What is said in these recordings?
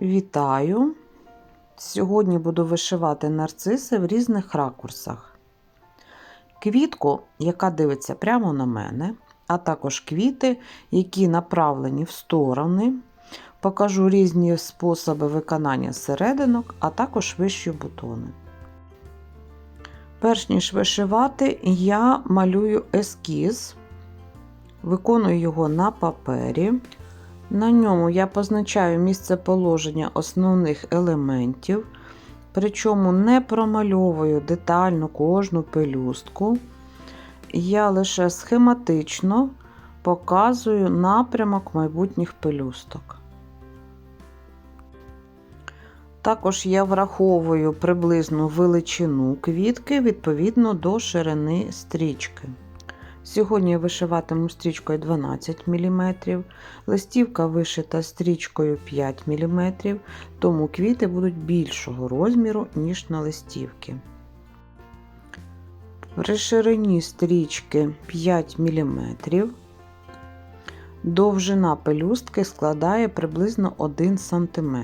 Вітаю! Сьогодні буду вишивати нарциси в різних ракурсах. Квітку, яка дивиться прямо на мене, а також квіти, які направлені в сторони. Покажу різні способи виконання серединок, а також вищі бутони. Перш ніж вишивати, я малюю ескіз, виконую його на папері. На ньому я позначаю місце положення основних елементів, причому не промальовую детально кожну пелюстку. Я лише схематично показую напрямок майбутніх пелюсток. Також я враховую приблизну величину квітки відповідно до ширини стрічки. Сьогодні я вишиватиму стрічкою 12 мм, листівка вишита стрічкою 5 мм, тому квіти будуть більшого розміру, ніж на листівці. При ширині стрічки 5 мм. Довжина пелюстки складає приблизно 1 см.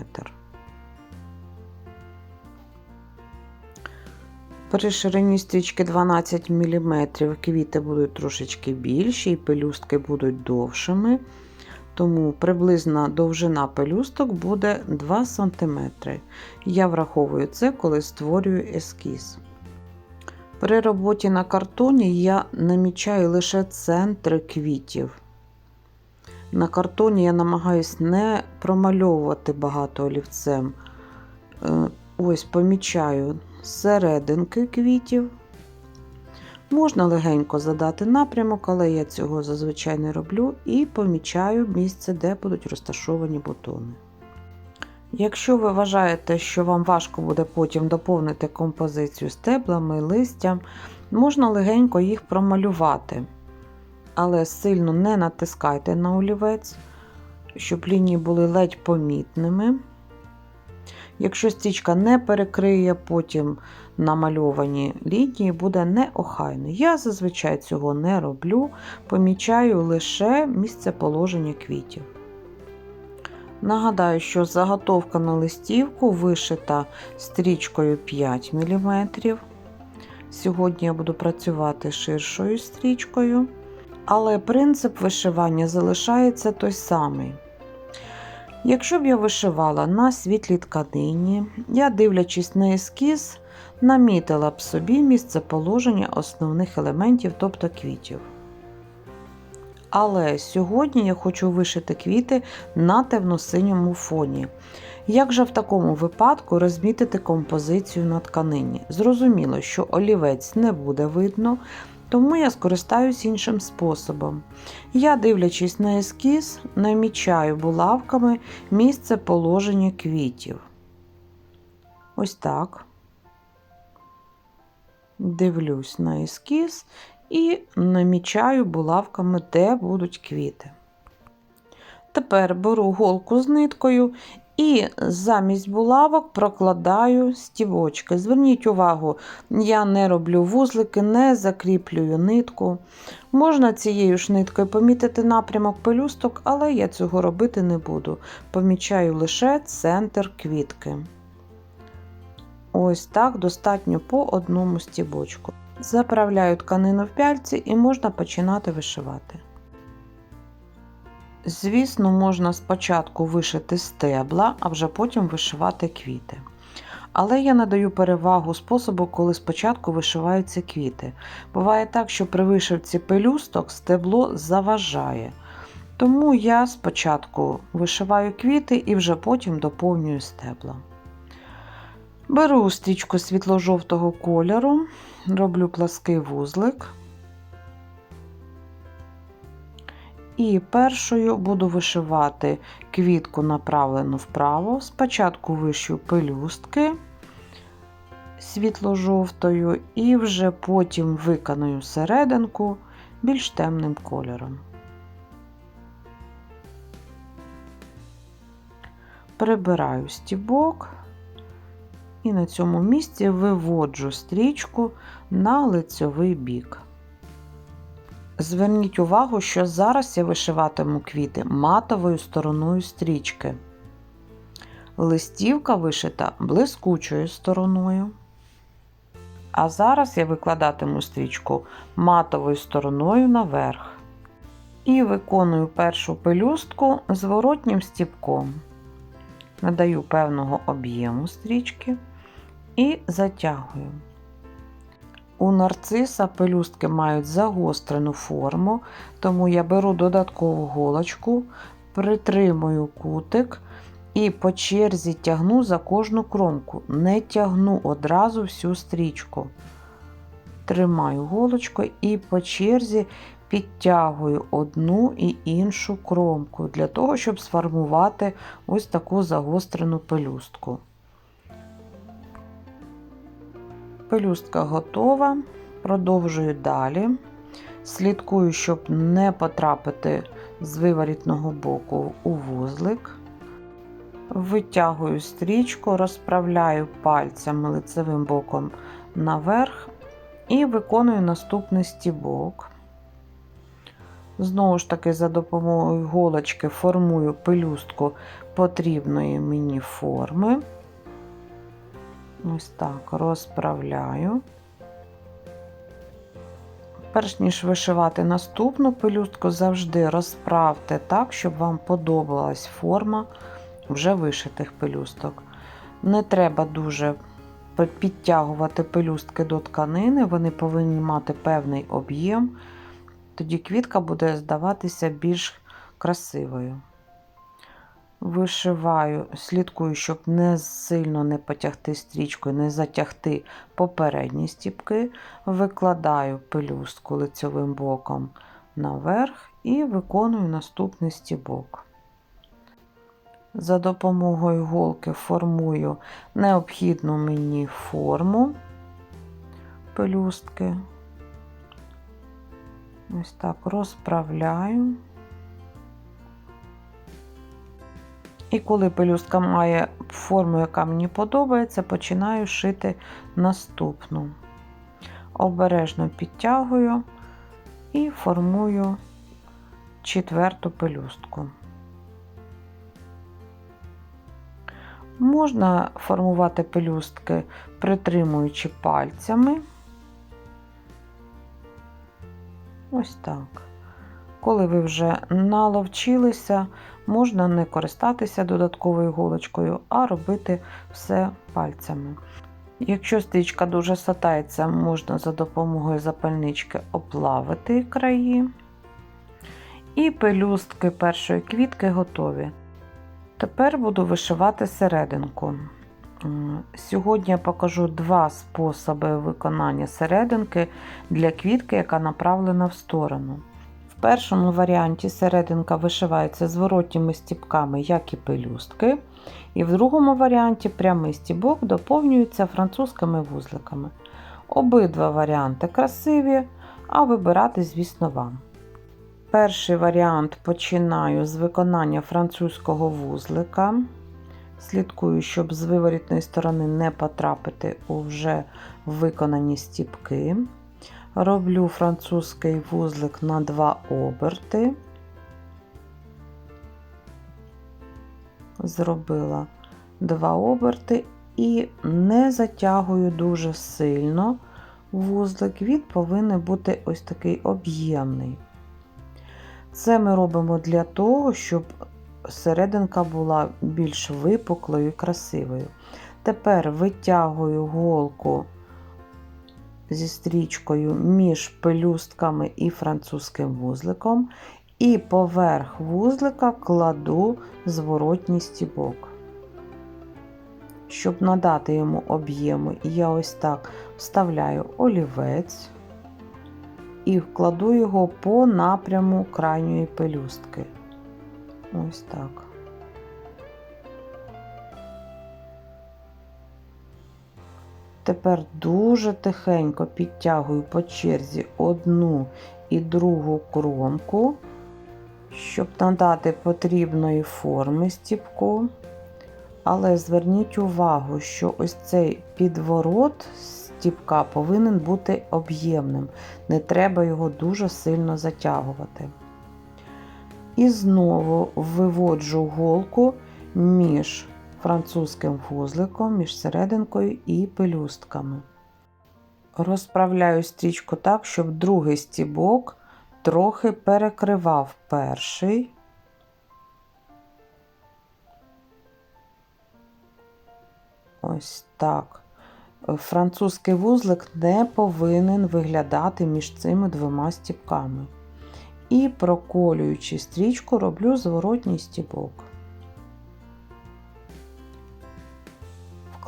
При ширині стрічки 12 мм квіти будуть трошечки більші і пелюстки будуть довшими, тому приблизна довжина пелюсток буде 2 см. Я враховую це, коли створюю ескіз. При роботі на картоні я намічаю лише центри квітів. На картоні я намагаюся не промальовувати багато олівцем. Ось помічаю серединки квітів. Можна легенько задати напрямок, але я цього зазвичай не роблю, і помічаю місце, де будуть розташовані бутони. Якщо ви вважаєте, що вам важко буде потім доповнити композицію стеблами, листям, можна легенько їх промалювати, але сильно не натискайте на олівець, щоб лінії були ледь помітними. Якщо стрічка не перекриє потім намальовані лінії, буде неохайно. Я зазвичай цього не роблю, помічаю лише місце положення квітів. Нагадаю, що заготовка на листівку вишита стрічкою 5 мм. Сьогодні я буду працювати ширшою стрічкою, але принцип вишивання залишається той самий. Якщо б я вишивала на світлій тканині, я, дивлячись на ескіз, намітила б собі місце положення основних елементів, тобто квітів. Але сьогодні я хочу вишити квіти на темно-синьому фоні. Як же в такому випадку розмітити композицію на тканині? Зрозуміло, що олівець не буде видно, тому я скористаюсь іншим способом. Я, дивлячись на ескіз, намічаю булавками місце положення квітів. Ось так. Дивлюсь на ескіз і намічаю булавками, де будуть квіти. Тепер беру голку з ниткою і замість булавок прокладаю стівочки. Зверніть увагу, я не роблю вузлики, не закріплюю нитку. Можна цією ж ниткою помітити напрямок пелюсток, але я цього робити не буду. Помічаю лише центр квітки. Ось так достатньо по одному стібочку. Заправляю тканину в пяльці і можна починати вишивати. Звісно, можна спочатку вишити стебла, а вже потім вишивати квіти. Але я надаю перевагу способу, коли спочатку вишиваються квіти. Буває так, що при вишивці пелюсток стебло заважає. Тому я спочатку вишиваю квіти і вже потім доповнюю стебла. Беру стрічку світло-жовтого кольору, роблю плаский вузлик. І першою буду вишивати квітку направлену вправо. Спочатку вишию пелюстки світло-жовтою, і вже потім виконую серединку більш темним кольором. Прибираю стібок і на цьому місці виводжу стрічку на лицьовий бік. Зверніть увагу, що зараз я вишиватиму квіти матовою стороною стрічки. листівка вишита блискучою стороною. А зараз я викладатиму стрічку матовою стороною наверх. І виконую першу пелюстку зворотнім стіпком. Надаю певного об'єму стрічки і затягую. У нарциса пелюстки мають загострену форму, тому я беру додаткову голочку, притримую кутик і по черзі тягну за кожну кромку. Не тягну одразу всю стрічку. Тримаю голочку і по черзі підтягую одну і іншу кромку для того, щоб сформувати ось таку загострену пелюстку. Пелюстка готова. Продовжую далі. Слідкую, щоб не потрапити з виворітного боку у вузлик. Витягую стрічку, розправляю пальцями лицевим боком наверх і виконую наступний стібок. Знову ж таки, за допомогою голочки формую пелюстку потрібної мені форми. Ось так розправляю. Перш ніж вишивати наступну пелюстку, завжди розправте так, щоб вам подобалась форма вже вишитих пелюсток. Не треба дуже підтягувати пелюстки до тканини, вони повинні мати певний об'єм, тоді квітка буде здаватися більш красивою. Вишиваю, слідкую, щоб не сильно не потягти стрічкою, не затягти попередні стіпки, викладаю пелюстку лицьовим боком наверх і виконую наступний стібок. За допомогою голки формую необхідну мені форму пелюстки. Ось так розправляю. І коли пелюстка має форму, яка мені подобається, починаю шити наступну. Обережно підтягую і формую четверту пелюстку. Можна формувати пелюстки, притримуючи пальцями. Ось так. Коли ви вже наловчилися, можна не користатися додатковою голочкою, а робити все пальцями. Якщо стрічка дуже сатається, можна за допомогою запальнички оплавити краї. І пелюстки першої квітки готові. Тепер буду вишивати серединку. Сьогодні я покажу два способи виконання серединки для квітки, яка направлена в сторону. Першому варіанті серединка вишивається зворотніми стіпками, як і пелюстки. І в другому варіанті прямий стібок доповнюється французькими вузликами. Обидва варіанти красиві, а вибирати, звісно, вам. Перший варіант починаю з виконання французького вузлика. Слідкую, щоб з виворітної сторони не потрапити у вже виконані стіпки. Роблю французький вузлик на два оберти. Зробила два оберти і не затягую дуже сильно вузлик, він повинен бути ось такий об'ємний. Це ми робимо для того, щоб серединка була більш випуклою і красивою. Тепер витягую голку зі стрічкою між пелюстками і французьким вузликом, і поверх вузлика кладу зворотній стібок. Щоб надати йому об'єму, я ось так вставляю олівець і вкладу його по напряму крайньої пелюстки. Ось так. Тепер дуже тихенько підтягую по черзі одну і другу кромку, щоб надати потрібної форми стіпку. Але зверніть увагу, що ось цей підворот стіпка повинен бути об'ємним, не треба його дуже сильно затягувати. І знову виводжу голку між французьким вузликом між серединкою і пелюстками. Розправляю стрічку так, щоб другий стібок трохи перекривав перший. Ось так. Французький вузлик не повинен виглядати між цими двома стібками. І проколюючи стрічку, роблю зворотній стібок.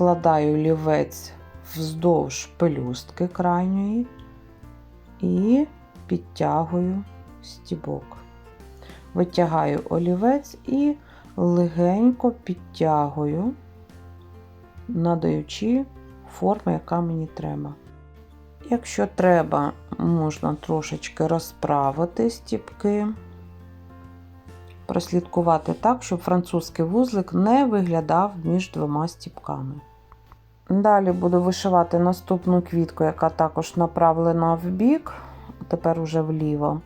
Вкладаю лівець вздовж пелюстки крайньої і підтягую стібок. Витягаю олівець і легенько підтягую, надаючи форму, яка мені треба. Якщо треба, можна трошечки розправити стіпки, прослідкувати так, щоб французький вузлик не виглядав між двома стіпками. Далі буду вишивати наступну квітку, яка також направлена в бік, тепер уже вліво.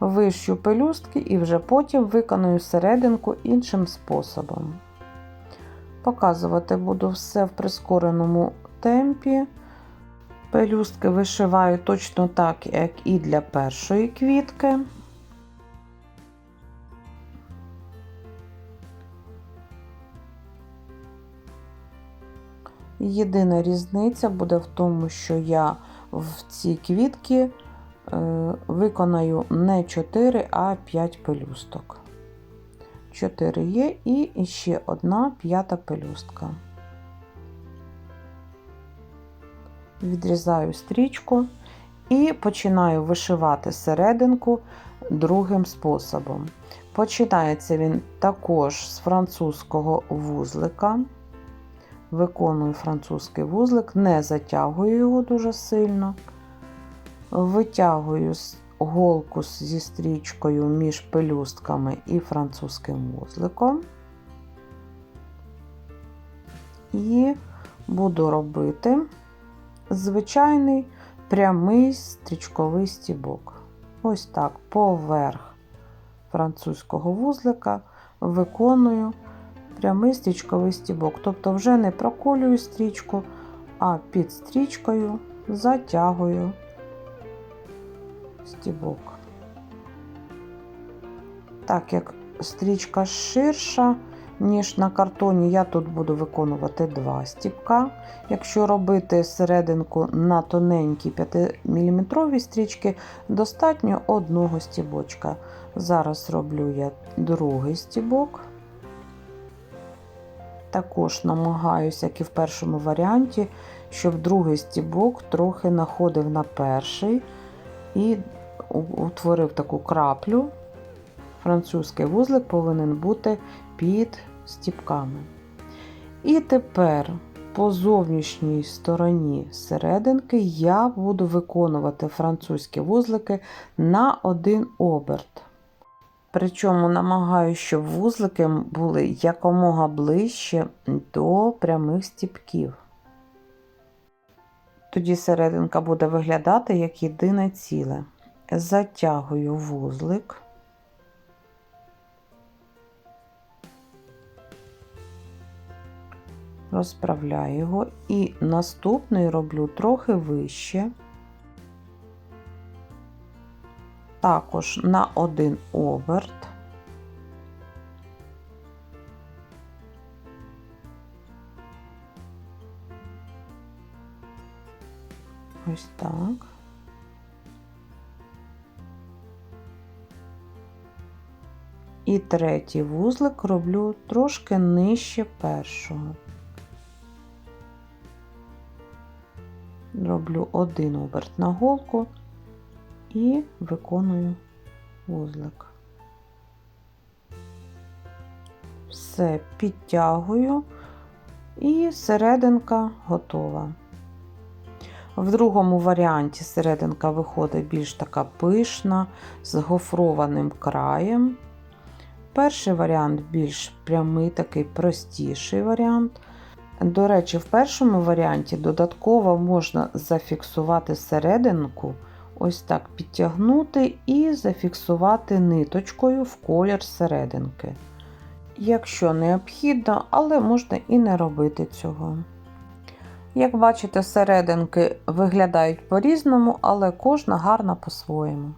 Вишью пелюстки і вже потім виконую серединку іншим способом. Показувати буду все в прискореному темпі. Пелюстки вишиваю точно так, як і для першої квітки. Єдина різниця буде в тому, що я в ці квітки е, виконаю не 4, а 5 пелюсток. 4 є і ще одна п'ята пелюстка. Відрізаю стрічку і починаю вишивати серединку другим способом. Починається він також з французького вузлика. Виконую французький вузлик, не затягую його дуже сильно. Витягую голку зі стрічкою між пелюстками і французьким вузликом. І буду робити звичайний прямий стрічковий стібок. Ось так поверх французького вузлика виконую прямий стрічковий стібок. Тобто вже не проколюю стрічку, а під стрічкою затягую стібок. Так як стрічка ширша, ніж на картоні, я тут буду виконувати два стібка. Якщо робити серединку на тоненькій 5-мм стрічки, достатньо одного стібочка. Зараз роблю я другий стібок. Також намагаюся, як і в першому варіанті, щоб другий стібок трохи находив на перший і утворив таку краплю. Французький вузлик повинен бути під стіпками. І тепер по зовнішній стороні серединки я буду виконувати французькі вузлики на один оберт. Причому намагаюся, щоб вузлики були якомога ближче до прямих стіпків. Тоді серединка буде виглядати як єдине ціле. Затягую вузлик. Розправляю його і наступний роблю трохи вище. Також на один оберт. Ось так. І третій вузлик роблю трошки нижче першого. Роблю один оберт на голку і виконую вузлик. Все підтягую, і серединка готова. В другому варіанті серединка виходить більш така пишна, з гофрованим краєм. Перший варіант більш прямий, такий простіший варіант. До речі, в першому варіанті додатково можна зафіксувати серединку ось так підтягнути і зафіксувати ниточкою в колір серединки. якщо необхідно, але можна і не робити цього. Як бачите, серединки виглядають по-різному, але кожна гарна по-своєму.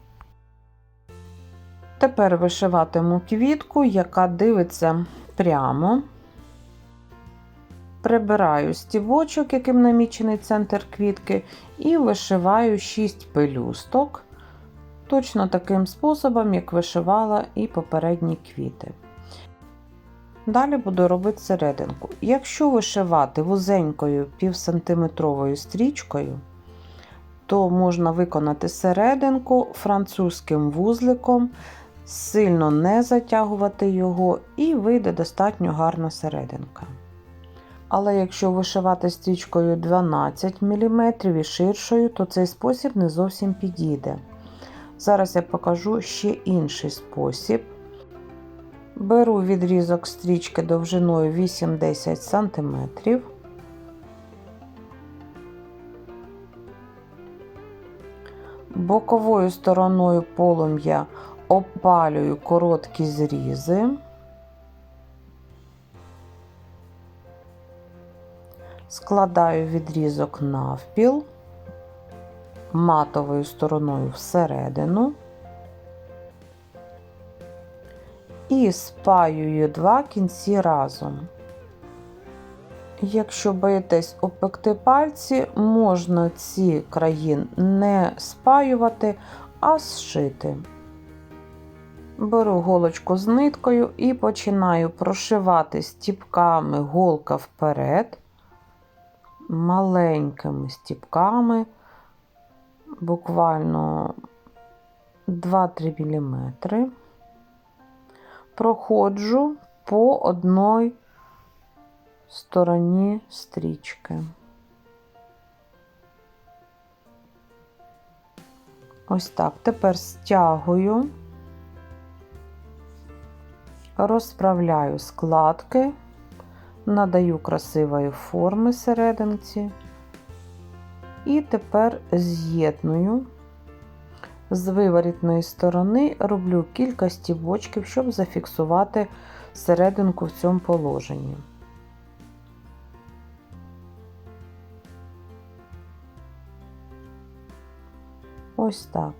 Тепер вишиватиму квітку, яка дивиться прямо. Прибираю стібочок, яким намічений центр квітки, і вишиваю 6 пелюсток, точно таким способом, як вишивала і попередні квіти. Далі буду робити серединку. Якщо вишивати вузенькою півсантиметровою стрічкою, то можна виконати серединку французьким вузликом, сильно не затягувати його, і вийде достатньо гарна серединка. Але якщо вишивати стрічкою 12 мм і ширшою, то цей спосіб не зовсім підійде. Зараз я покажу ще інший спосіб. Беру відрізок стрічки довжиною 8-10 см. Боковою стороною полум'я опалюю короткі зрізи. Складаю відрізок навпіл, матовою стороною всередину і спаюю два кінці разом. Якщо боїтесь опекти пальці, можна ці краї не спаювати, а зшити. Беру голочку з ниткою і починаю прошивати стіпками голка вперед, маленькими стіпками, буквально 2-3 мм. Проходжу по одній стороні стрічки. Ось так. Тепер стягую, розправляю складки, надаю красивої форми серединці і тепер з'єдную. З виворітної сторони роблю кілька стібочків, щоб зафіксувати серединку в цьому положенні. Ось так.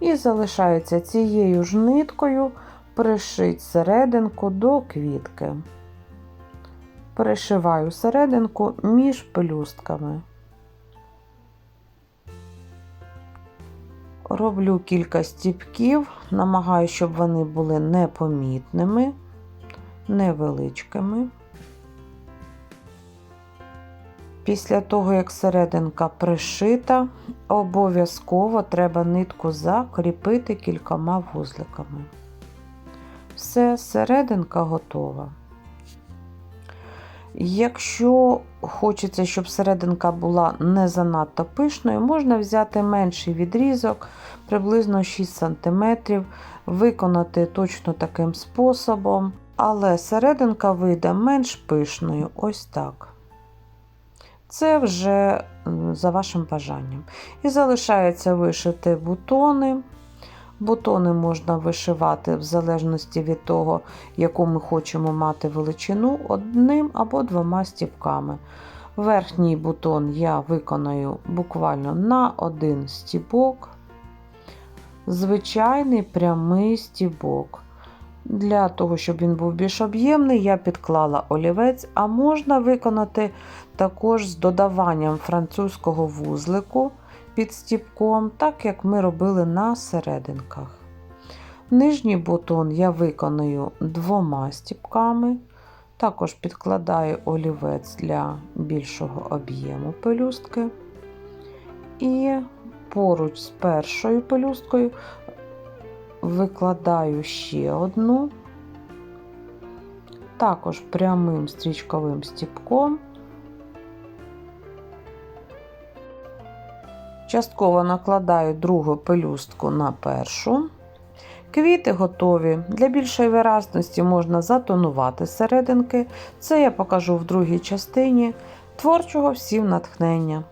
І залишається цією ж ниткою пришити серединку до квітки. Перешиваю серединку між пелюстками. Роблю кілька стіпків, намагаюся, щоб вони були непомітними, невеличкими. Після того, як серединка пришита, обов'язково треба нитку закріпити кількома вузликами. Все, серединка готова. Якщо хочеться, щоб серединка була не занадто пишною, можна взяти менший відрізок, приблизно 6 см, виконати точно таким способом, але серединка вийде менш пишною, ось так. Це вже за вашим бажанням. І залишається вишити бутони. Бутони можна вишивати в залежності від того, яку ми хочемо мати величину, одним або двома стіпками. Верхній бутон я виконую буквально на один стібок, звичайний прямий стібок. Для того, щоб він був більш об'ємний, я підклала олівець, а можна виконати також з додаванням французького вузлику під стіпком, так як ми робили на серединках. Нижній бутон я виконую двома стіпками, також підкладаю олівець для більшого об'єму пелюстки. І поруч з першою пелюсткою викладаю ще одну, також прямим стрічковим стіпком. Частково накладаю другу пелюстку на першу. Квіти готові. Для більшої виразності можна затонувати серединки. Це я покажу в другій частині творчого всім натхнення.